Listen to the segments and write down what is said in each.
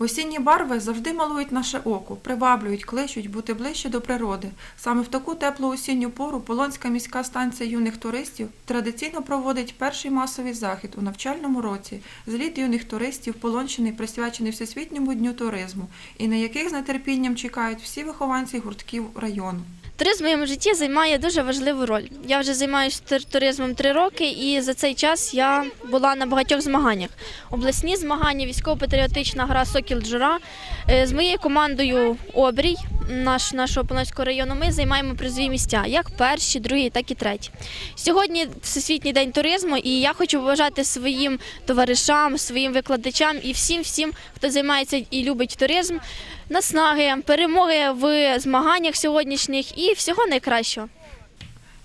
Осінні барви завжди малують наше око, приваблюють, кличуть бути ближче до природи. Саме в таку теплу осінню пору Полонська міська станція юних туристів традиційно проводить перший масовий захід у навчальному році зліт юних туристів Полонщини, присвячений Всесвітньому дню туризму, і на яких з нетерпінням чекають всі вихованці гуртків району. Туризм в моєму житті займає дуже важливу роль. Я вже займаюся туризмом три роки, і за цей час я була на багатьох змаганнях. Обласні змагання, військово-патріотична гра Сокіл Джура. Е, З моєю командою Обрій наш, нашого Полонського району ми займаємо призові місця, як перші, другі, так і треті. Сьогодні Всесвітній день туризму, і я хочу побажати своїм товаришам, своїм викладачам і всім, всім, хто займається і любить туризм, наснаги, перемоги в змаганнях сьогоднішніх і всього найкращого.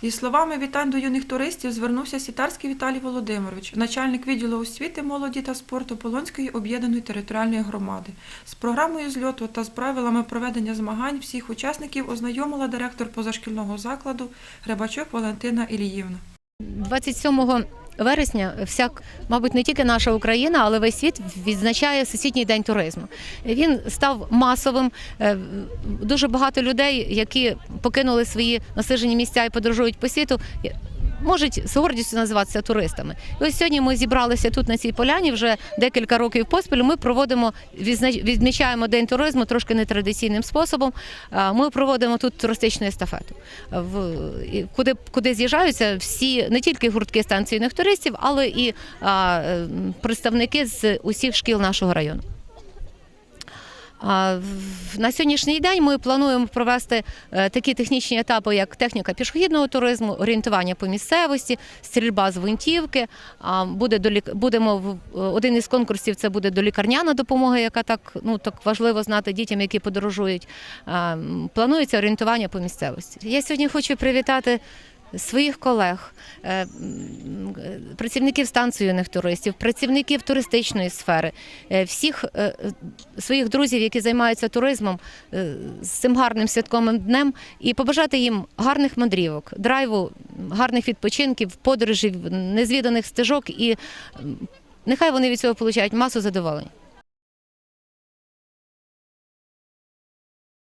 Зі словами вітань до юних туристів звернувся Сітарський Віталій Володимирович, начальник відділу освіти, молоді та спорту Полонської об'єднаної територіальної громади. З програмою зльоту та з правилами проведення змагань всіх учасників ознайомила директор позашкільного закладу Гребачок Валентина Іліївна. 27 вересня вся, мабуть, не тільки наша Україна, але весь світ відзначає Всесвітній день туризму. Він став масовим. Е, Дуже багато людей, які покинули свої насижені місця і подорожують по світу. Можуть з гордістю називатися туристами. І ось сьогодні ми зібралися тут на цій поляні вже декілька років поспіль. Ми проводимо відзна- відмічаємо день туризму трошки нетрадиційним способом. Ми проводимо тут туристичну естафету, куди, куди з'їжджаються всі не тільки гуртки станційних туристів, але і представники з усіх шкіл нашого району. На сьогоднішній день ми плануємо провести е, такі технічні етапи, як техніка пішохідного туризму, орієнтування по місцевості, стрільба з гвинтівки. Буде до будемо в- один із конкурсів. Це буде долікарняна допомога, яка так ну так важливо знати дітям, які подорожують. Планується орієнтування по місцевості. Я сьогодні хочу привітати. Своїх колег, е, працівників станції юних туристів, працівників туристичної сфери, е, всіх е, своїх друзів, які займаються туризмом, з цим гарним святковим днем, і побажати їм гарних мандрівок, драйву, гарних відпочинків, подорожей, незвіданих стежок, і нехай вони від цього получають масу задоволень.